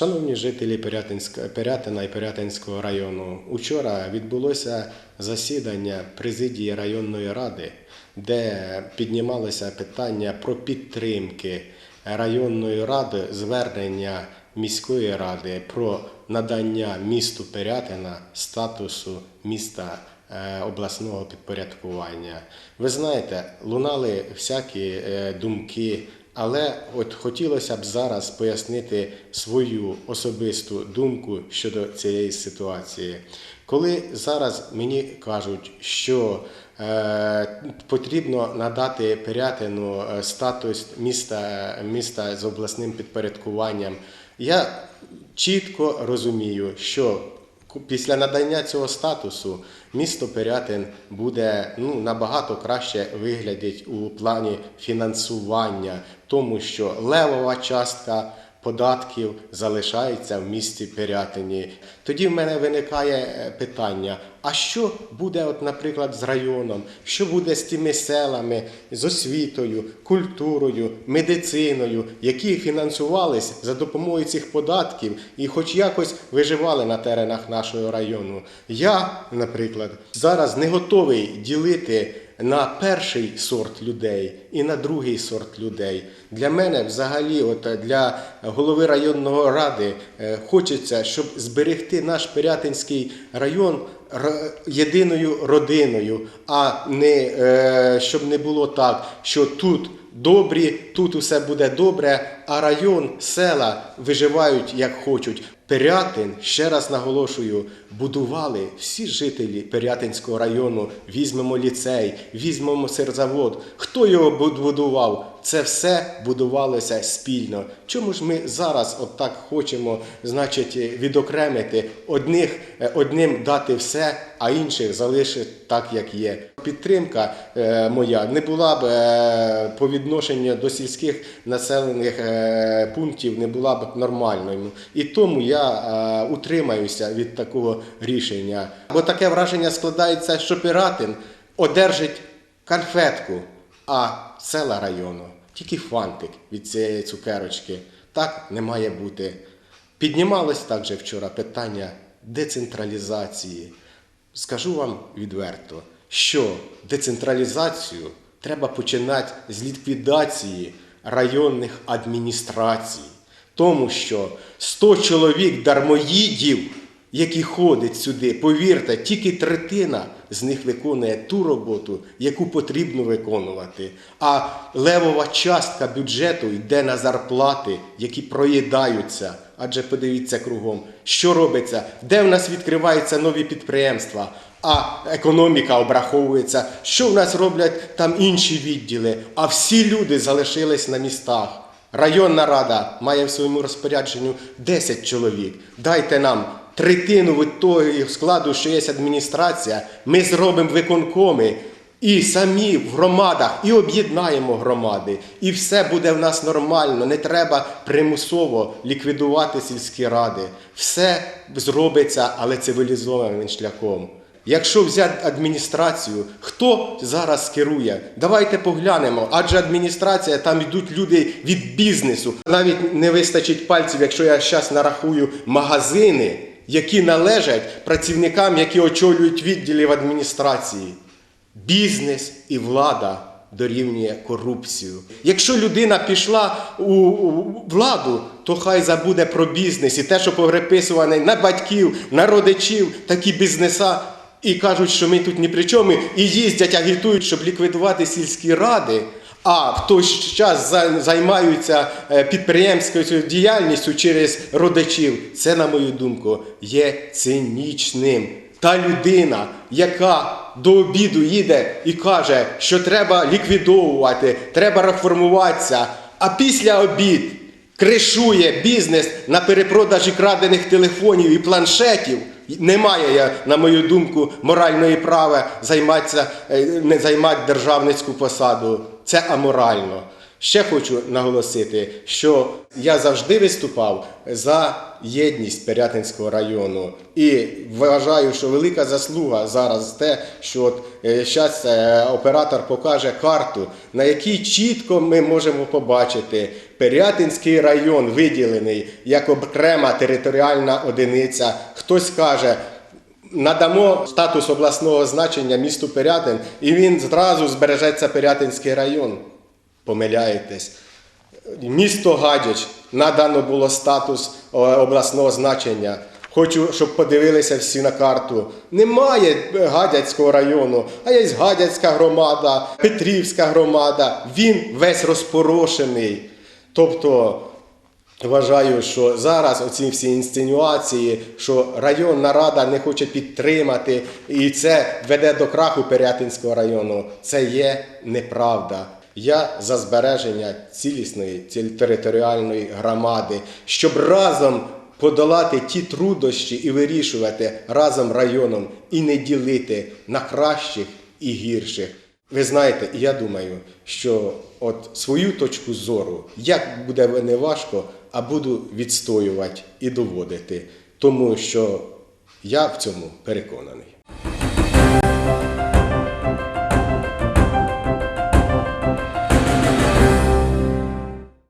Шановні жителі Пирятина і Пирятинського району, учора відбулося засідання президії районної ради, де піднімалося питання про підтримки районної ради звернення міської ради про надання місту Пирятина статусу міста е, обласного підпорядкування. Ви знаєте, лунали всякі е, думки. Але от хотілося б зараз пояснити свою особисту думку щодо цієї ситуації. Коли зараз мені кажуть, що е, потрібно надати Пирятину е, статус міста, міста з обласним підпорядкуванням, я чітко розумію, що Після надання цього статусу місто Пирятин буде ну, набагато краще виглядить у плані фінансування, тому що левова частка податків залишається в місті Пирятині. Тоді в мене виникає е, питання: а що буде, от, наприклад, з районом? Що буде з тими селами, з освітою, культурою, медициною, які фінансувались за допомогою цих податків і хоч якось виживали на теренах нашого району? Я, наприклад, зараз не готовий ділити на перший сорт людей і на другий сорт людей. Для мене, взагалі, от е, для голови районного ради, е, хочеться, щоб зберегти наш Пирятинський район єдиною родиною, а не е, щоб не було так, що тут. Добрі, тут усе буде добре, а район, села виживають як хочуть. Пирятин, ще раз наголошую, будували всі жителі Пирятинського району. Візьмемо ліцей, візьмемо сирзавод. Хто його буд- будував? Це все будувалося спільно. Чому ж ми зараз отак хочемо, значить, відокремити одних, е, одним дати все, а інших залишити так, як є? Підтримка е, моя не була б е, по відношенню до сільських населених пунктів, не була б нормальною. І тому я утримаюся від такого рішення. Бо таке враження складається, що Пиратин одержить конфетку, а села району тільки фантик від цієї цукерочки. Так не має бути. Піднімалось також вчора питання децентралізації. Скажу вам відверто, що децентралізацію треба починати з ліквідації районних адміністрацій. Тому що 100 чоловік дармоїдів, які ходять сюди, повірте, тільки третина з них виконує ту роботу, яку потрібно виконувати. А левова частка бюджету йде на зарплати, які проїдаються. Адже подивіться кругом, що робиться, де в нас відкриваються нові підприємства, а економіка обраховується, що в нас роблять там інші відділи, а всі люди залишились на містах. Районна рада має в своєму розпорядженню 10 чоловік. Дайте нам третину від того складу, що є адміністрація. Ми зробимо виконкоми і самі в громадах, і об'єднаємо громади. І все буде в нас нормально. Не треба примусово ліквідувати сільські ради. Все зробиться, але цивілізованим шляхом. Якщо взяти адміністрацію, хто зараз керує? Давайте поглянемо. Адже адміністрація там йдуть люди від бізнесу. Навіть не вистачить пальців, якщо я зараз нарахую магазини, які належать працівникам, які очолюють відділи в адміністрації. Бізнес і влада дорівнює корупцію. Якщо людина пішла у у владу, то хай забуде про бізнес і те, що переписуване на батьків, на родичів, такі бізнеса. І кажуть, що ми тут ні при чому, і їздять, агітують, щоб ліквідувати сільські ради. А в той час займаються е, підприємською діяльністю через родичів. Це, на мою думку, є цинічним. Та людина, яка до обіду їде і каже, що треба ліквідовувати, треба реформуватися, а після обід кришує бізнес на перепродажі крадених телефонів і планшетів. Немає, на мою думку, моральної права займатися, е, не займати державницьку посаду. Це аморально. Ще хочу наголосити, що я завжди виступав за єдність Пирятинського району і вважаю, що велика заслуга зараз те, що от зараз оператор покаже карту, на якій чітко ми можемо побачити Пирятинський район виділений як окрема територіальна одиниця. Хтось каже, надамо статус обласного значення місту Пирятин, і він зразу збережеться Пирятинський район. Помиляєтесь. Місто Гадяч надано було статус е, обласного значення. Хочу, щоб подивилися всі на карту. Немає Гадяцького району, а є Гадяцька громада, Петрівська громада. Він весь розпорошений. Тобто Вважаю, що зараз оці всі інсценуації, що районна рада не хоче підтримати, і це веде до краху Пирятинського району. Це є неправда. Я за збереження цілісної територіальної громади, щоб разом подолати ті труднощі і вирішувати разом районом і не ділити на кращих і гірших. Ви знаєте, і я думаю, що от свою точку зору, як буде не важко, а буду відстоювати і доводити, тому що я в цьому переконаний.